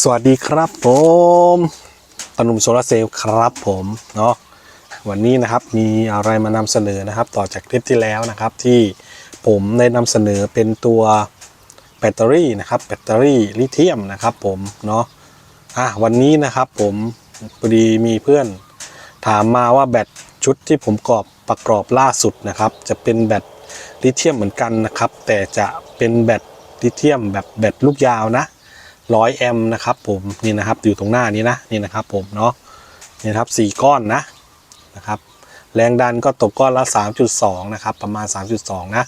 สวัสดีครับผมปนุมโซลาร์เซลล์ครับผมเนาะวันนี้นะครับมีอะไรมานำเสนอนะครับ ต่อจากคลิปที่แล้วนะครับ ที่ผมได้นำเสนอเป็นตัวแบตเตอรี่นะครับ แบตเตอรี่ลิเธียมนะครับ ผมเนาะอะวันนี้นะครับผมพอดีมีเพื่อนถามมาว่าแบตชุดที่ผมกรอบประกอบล่าสุดนะครับ จะเป็นแบตลิเธียมเหมือนกันนะครับ แต่จะเป็นแบตลิเธียมแบบแบตลูกยาวนะ ร้อยแอมป์นะครับผมนี่นะครับอยู่ตรงหน้านี้นะนี่นะครับผมเนาะนี่ครับสี่ก้อนนะนะครับแรงดันก็ตกก้อนละ 3.2 นะครับ ประมาณ 3.2 นะ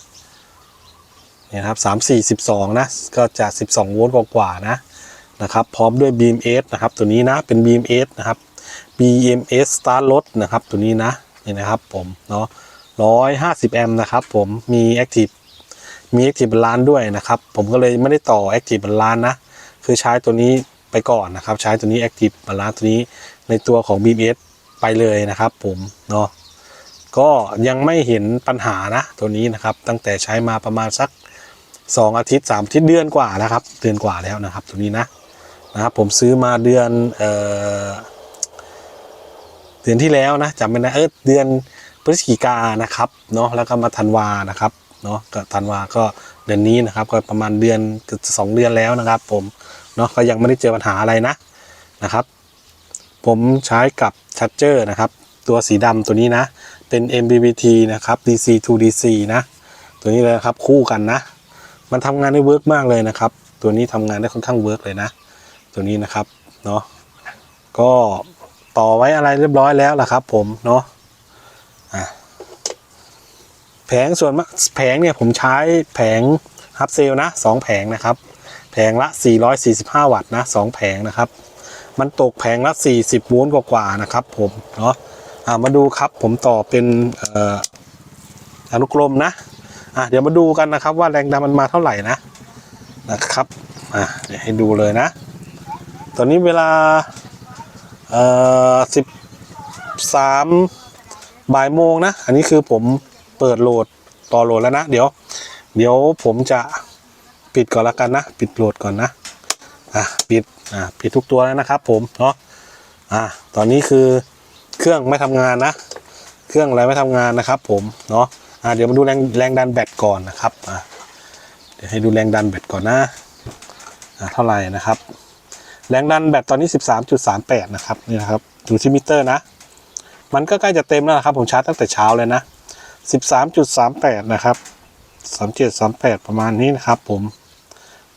นี่ครับ3 4 12 นะ ก็จะ 12 โวลต์กว่าๆนะนะครับ พร้อมด้วย BMS นะครับ ตัวนี้นะ เป็น BMS นะครับ BMS Start รถนะครับ ตัวนี้นะนี่นะครับผมเนาะ150 แอมป์นะครับ ผมมี Active มี Active Balance ด้วยนะครับ ผมก็เลยไม่ได้ต่อ Active Balance นะ คือใช้ตัวนี้ไปก่อนนะครับ ใช้ตัวนี้ Active Balance ตัวนี้ในตัวของ BMS ไปเลยนะครับ ผมเนาะก็ยังไม่เห็นปัญหานะตัวนี้นะครับ ตั้งแต่ใช้มาประมาณสัก 2 อาทิตย์3อาทิตย์เดือนกว่านะครับ เดือนกว่าแล้วนะครับ ตัวนี้นะนะครับผมซื้อมาเดือนเออเดือนที่แล้วนะจำไม่ได้เออเดือนพฤศจิกานะครับเนาะแล้วก็มาธันวานะครับเนาะก็ธันวาก็ เดือนนี้นะครับ ก็ประมาณเดือนเกือบสองเดือนแล้วนะครับ ผมเนาะก็ยังไม่ได้เจอปัญหาอะไรนะนะครับ ผมใช้กับชัดเจอร์นะครับ ตัวสีดำตัวนี้นะ เป็น MBBT นะครับ DC to DC นะ ตัวนี้เลยครับคู่กันนะ มันทำงานได้เวิร์กมากเลยนะครับ ตัวนี้ทำงานได้ค่อนข้างเวิร์กเลยนะ ตัวนี้นะครับเนาะก็ต่อไว้อะไรเรียบร้อยแล้วล่ะครับ ผมเนาะ แผงส่วนแผงเนี่ยผมใช้แผงฮับเซลนะสองแผงนะครับ แผงละ 445 วัตต์นะสองแผงนะครับ มันตกแผงละ 40โวลต์กว่าๆนะครับ ผมเนาะะมาดูครับผมต่อเป็นอนุกรมนะอะเดี๋ยวมาดูกันนะครับ ว่าแรงดันมันมาเท่าไหร่นะนะครับอะเดี๋ยวให้ดูเลยนะ ตอนนี้เวลาเอ่อสิบสามบ่ายโมงนะ อันนี้คือผม เปิดโหลดต่อโหลดแล้วนะ เดี๋ยว เดี๋ยวผมจะปิดก่อนละกันนะ ปิดโหลดก่อนนะอะปิดอะปิดทุกตัวแล้วนะครับ ผมเนาะอะตอนนี้คือเครื่องไม่ทำงานนะ เครื่องอะไรไม่ทำงานนะครับ ผมเนาะอะเดี๋ยวมาดูแรงแรงดันแบตก่อนนะครับอะเดี๋ยวให้ดูแรงดันแบตก่อนนะอะเท่าไหร่นะครับ แรงดันแบตตอนนี้ 13.38 นะครับนี่นะครับดูที่มิเตอร์นะ มันก็ใกล้จะเต็มแล้วครับ ผมชาร์จตั้งแต่เช้าเลยนะ 13.38 นะครับ 3738 ประมาณนี้นะครับผม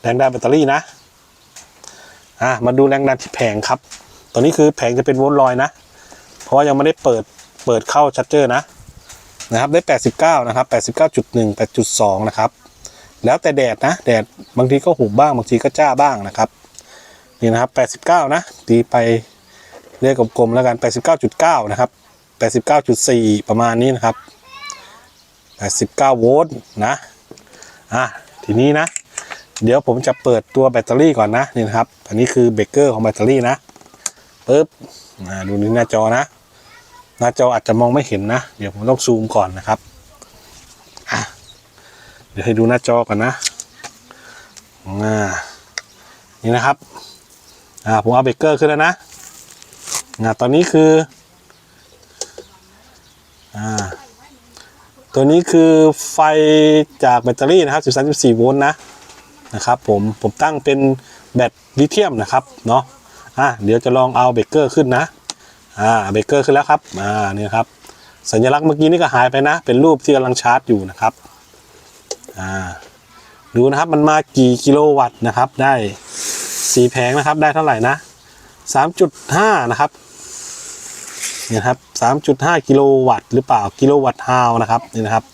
แรงดันแบตเตอรี่นะ อะ มาดูแรงดันที่แผงครับ ตอนนี้คือแผงจะเป็นโวลต์ลอยนะ เพราะว่ายังไม่ได้เปิด เปิดเข้าชัดเจอร์นะ นะครับ ได้ 89 นะครับ 89.1 8.2 นะครับ แล้วแต่แดดนะ แดดบางทีก็หุบบ้าง บางทีก็จ้าบ้างนะครับ นี่นะครับ 89 นะ ตีไปเรียกกลมๆแล้วกัน 89.9 นะครับ 89.4 ประมาณนี้นะครับ 89โวลต์นะอะทีนี้นะ เดี๋ยวผมจะเปิดตัวแบตเตอรี่ก่อนนะนี่นะครับ อันนี้คือเบรกเกอร์ของแบตเตอรี่นะปึ๊บอ่าดูนี่หน้าจอนะ หน้าจออาจจะมองไม่เห็นนะ เดี๋ยวผมต้องซูมก่อนนะครับอะเดี๋ยวให้ดูหน้าจอก่อนนะอ่านี่นะครับอ่าผมเอาเบรกเกอร์ขึ้นแล้วนะอ่าตอนนี้คืออ่า ตัวนี้คือไฟจากแบตเตอรี่นะครับ13.4โวลต์นะนะครับผมผมตั้งเป็นแบตลิเธียมนะครับเนาะอ่าเดี๋ยวจะลองเอาเบเกอร์ขึ้นนะอ่าเบเกอร์ขึ้นแล้วครับอ่านี่ครับสัญลักษณ์เมื่อกี้นี่ก็หายไปนะ เป็นรูปที่กำลังชาร์จอยู่นะครับอ่าดูนะครับมันมากี่กิโลวัตต์นะครับ ได้สีแผงนะครับได้เท่าไหร่นะสามจุดห้านะครับ นี่ครับสามจุดห้ากิโลวัตต์หรือเปล่ากิโลวัตต์ฮาวนะครับนี่นะครับ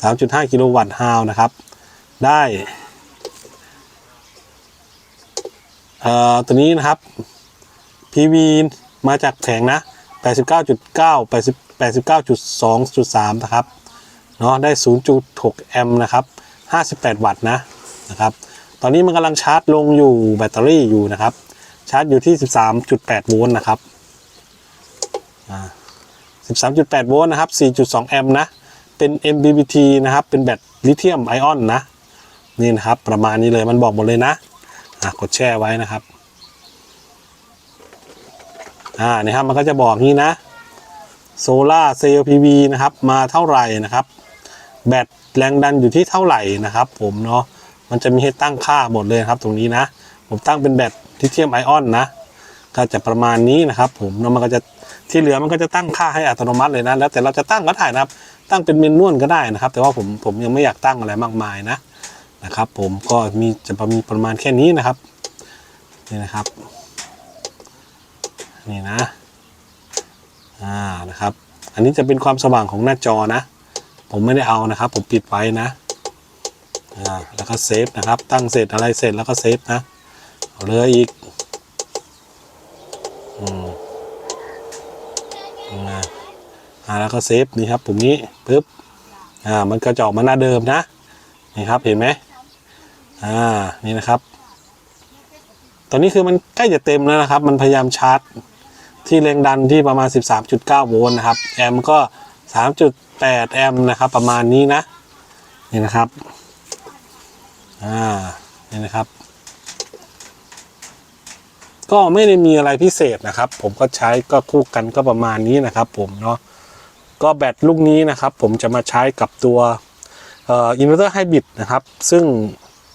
สามจุดห้ากิโลวัตต์ฮาวนะครับ ได้เอ่อตัวนี้นะครับ PV มาจากแผงนะ89.9 80 89.2.3 นะครับ เนาะได้ 0.6 แอมป์นะครับ 58 วัตต์นะนะครับ ตอนนี้มันกำลังชาร์จลงอยู่แบตเตอรี่อยู่นะครับ ชาร์จอยู่ที่ 13.8 โวลต์นะครับ 13.8 โวลต์นะครับ 4.2 แอมป์นะ เป็น MBBT นะครับ เป็นแบตลิเธียมไอออนนะ นี่นะครับ ประมาณนี้เลย มันบอกหมดเลยนะอะกดแช่ไว้นะครับ อ่านี่ครับ มันก็จะบอกงี้นะ โซล่าเซลล์ PV นะครับ มาเท่าไหร่นะครับ แบตแรงดันอยู่ที่เท่าไหร่นะครับ ผมเนาะ มันจะมีให้ตั้งค่าหมดเลยครับ ตรงนี้นะ ผมตั้งเป็นแบตลิเธียมไอออนนะ ก็จะประมาณนี้นะครับ ผม แล้วมันก็จะ ที่เหลือมันก็จะตั้งค่าให้อัตโนมัติเลยนะ แล้วแต่เราจะตั้งก็ได้นะครับ ตั้งเป็นเมนนวลก็ได้นะครับ แต่ว่าผมผมยังไม่อยากตั้งอะไรมากมายนะนะครับ ผมก็มีจะมีประมาณแค่นี้นะครับนี่นะครับนี่นะอ่านะครับ อันนี้จะเป็นความสว่างของหน้าจอนะ ผมไม่ได้เอานะครับ ผมปิดไว้นะอ่าแล้วก็เซฟนะครับ ตั้งเสร็จอะไรเสร็จแล้วก็เซฟนะเอาเลยอีกอืมอ่าอ่า แล้วก็เซฟนี่ครับปุ่มนี้ปึ๊บอ่ามันก็จะออกมาหน้าเดิมนะนี่ครับเห็นไหมอ่านี่นะครับ ตอนนี้คือมันใกล้จะเต็มแล้วนะครับ มันพยายามชาร์จที่แรงดันที่ประมาณ 13.9 โวลต์นะครับ แอมก็ 3.8 แอมป์นะครับ ประมาณนี้นะ นี่นะครับ อ่า นี่นะครับ ก็ไม่ได้มีอะไรพิเศษนะครับ ผมก็ใช้ก็คู่กันก็ประมาณนี้นะครับ ผมเนาะ ก็แบตลูกนี้นะครับ ผมจะมาใช้กับตัวอินเวอร์เตอร์ไฮบริดนะครับ ซึ่ง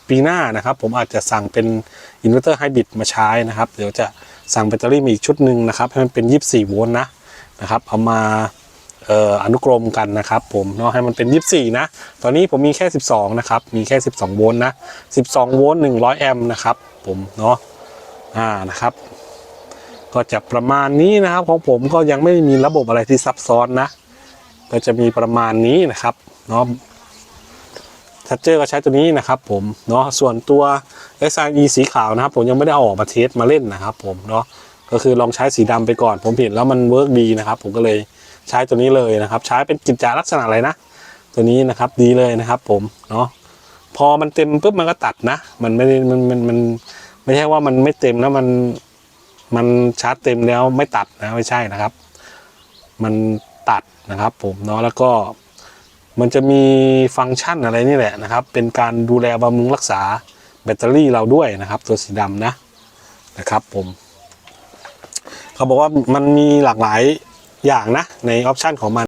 ปีหน้านะครับ ผมอาจจะสั่งเป็นอินเวอร์เตอร์ไฮบริดมาใช้นะครับ เดี๋ยวจะสั่งแบตเตอรี่มาอีกชุดหนึ่งนะครับ ให้มันเป็น 24 โวลต์นะนะครับ เอามาเอ่ออนุกรมกันนะครับผมเนาะให้มันเป็น 24 นะ ตอนนี้ผมมีแค่ 12 นะครับ มีแค่ 12 โวลต์นะ 12 โวลต์100 แอมป์นะครับ ผมเนาะอ่านะครับ ก็จะประมาณนี้นะครับของผมก็ยังไม่มีระบบอะไรที่ซับซ้อนนะ ก็จะมีประมาณนี้นะครับเนาะทัชเจอร์ก็ใช้ตัวนี้นะครับผมเนาะส่วนตัว SIE สีขาวนะครับ ผมยังไม่ได้เอาออกมาเทสมาเล่นนะครับ ผมเนาะก็คือลองใช้สีดำไปก่อน ผมเห็นแล้วมันเวิร์กดีนะครับ ผมก็เลยใช้ตัวนี้เลยนะครับ ใช้เป็นกิจจาลักษณะอะไรนะ ตัวนี้นะครับดีเลยนะครับ ผมเนาะพอมันเต็มปุ๊บมันก็ตัดนะ มันไม่ได้มันมันมันไม่ใช่ว่ามันไม่เต็มแล้วมันมันชาร์จเต็มแล้วไม่ตัดนะไม่ใช่นะครับ มัน ตัดนะครับ ผมเนาะแล้วก็มันจะมีฟังก์ชันอะไรนี่แหละนะครับ เป็นการดูแลบำรุงรักษาแบตเตอรี่เราด้วยนะครับ ตัวสีดำนะนะครับผม เขาบอกว่ามันมีหลากหลายอย่างนะในออปชันของมัน